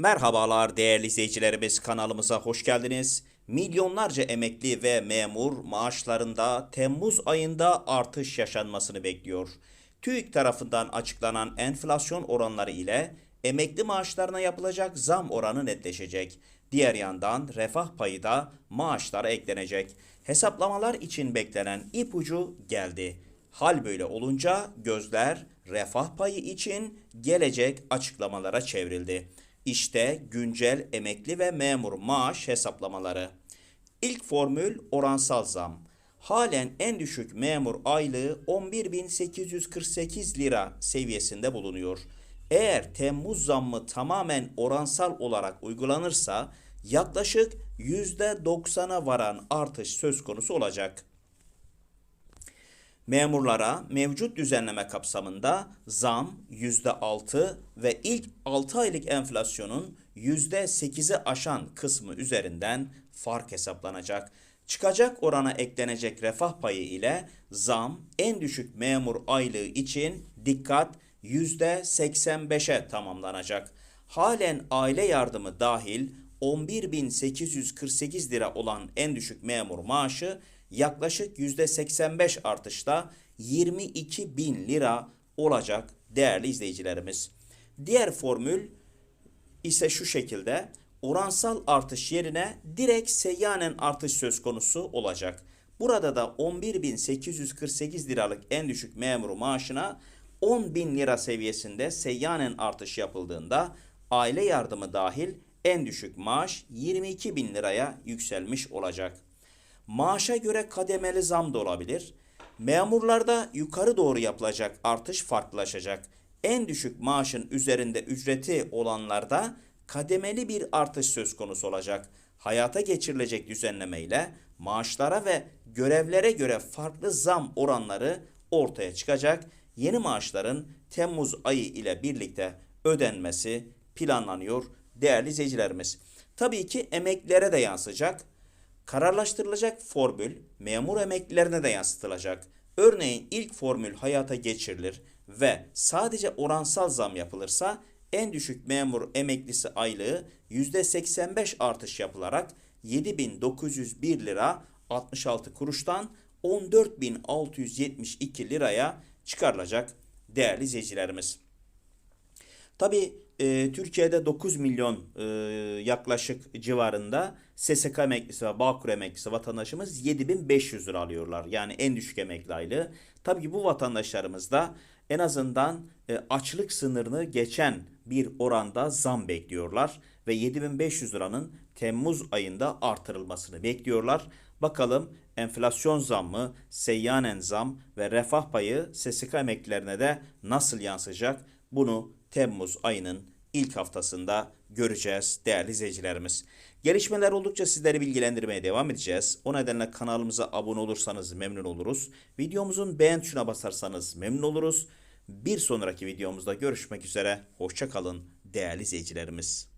Merhabalar değerli izleyicilerimiz kanalımıza hoş geldiniz. Milyonlarca emekli ve memur maaşlarında Temmuz ayında artış yaşanmasını bekliyor. TÜİK tarafından açıklanan enflasyon oranları ile emekli maaşlarına yapılacak zam oranı netleşecek. Diğer yandan refah payı da maaşlara eklenecek. Hesaplamalar için beklenen ipucu geldi. Hal böyle olunca gözler refah payı için gelecek açıklamalara çevrildi. İşte güncel emekli ve memur maaş hesaplamaları. İlk formül oransal zam. Halen en düşük memur aylığı 11.848 lira seviyesinde bulunuyor. Eğer Temmuz zammı tamamen oransal olarak uygulanırsa yaklaşık %90'a varan artış söz konusu olacak. Memurlara mevcut düzenleme kapsamında zam %6 ve ilk 6 aylık enflasyonun %8'i aşan kısmı üzerinden fark hesaplanacak. Çıkacak orana eklenecek refah payı ile zam en düşük memur aylığı için dikkat %85'e tamamlanacak. Halen aile yardımı dahil 11.848 lira olan en düşük memur maaşı yaklaşık %85 artışla 22 bin lira olacak değerli izleyicilerimiz. Diğer formül ise şu şekilde oransal artış yerine direkt seyyanen artış söz konusu olacak. Burada da 11.848 liralık en düşük memuru maaşına 10 bin lira seviyesinde seyyanen artış yapıldığında aile yardımı dahil en düşük maaş 22 bin liraya yükselmiş olacak. Maaşa göre kademeli zam da olabilir. Memurlarda yukarı doğru yapılacak artış farklılaşacak. En düşük maaşın üzerinde ücreti olanlarda kademeli bir artış söz konusu olacak. Hayata geçirilecek düzenlemeyle maaşlara ve görevlere göre farklı zam oranları ortaya çıkacak. Yeni maaşların Temmuz ayı ile birlikte ödenmesi planlanıyor değerli izleyicilerimiz. Tabii ki emeklilere de yansıyacak. Kararlaştırılacak formül memur emeklilerine de yansıtılacak. Örneğin ilk formül hayata geçirilir ve sadece oransal zam yapılırsa en düşük memur emeklisi aylığı %85 artış yapılarak 7901 lira 66 kuruştan 14672 liraya çıkarılacak değerli izleyicilerimiz. Tabii e, Türkiye'de 9 milyon e, yaklaşık civarında SSK emeklisi ve Bağkur emeklisi vatandaşımız 7500 lira alıyorlar. Yani en düşük emekli aylığı. Tabii ki bu vatandaşlarımız da en azından e, açlık sınırını geçen bir oranda zam bekliyorlar. Ve 7500 liranın Temmuz ayında artırılmasını bekliyorlar. Bakalım enflasyon zammı, seyyanen zam ve refah payı SSK emeklilerine de nasıl yansıyacak? Bunu Temmuz ayının ilk haftasında göreceğiz değerli izleyicilerimiz. Gelişmeler oldukça sizleri bilgilendirmeye devam edeceğiz. O nedenle kanalımıza abone olursanız memnun oluruz. Videomuzun beğen tuşuna basarsanız memnun oluruz. Bir sonraki videomuzda görüşmek üzere. Hoşçakalın değerli izleyicilerimiz.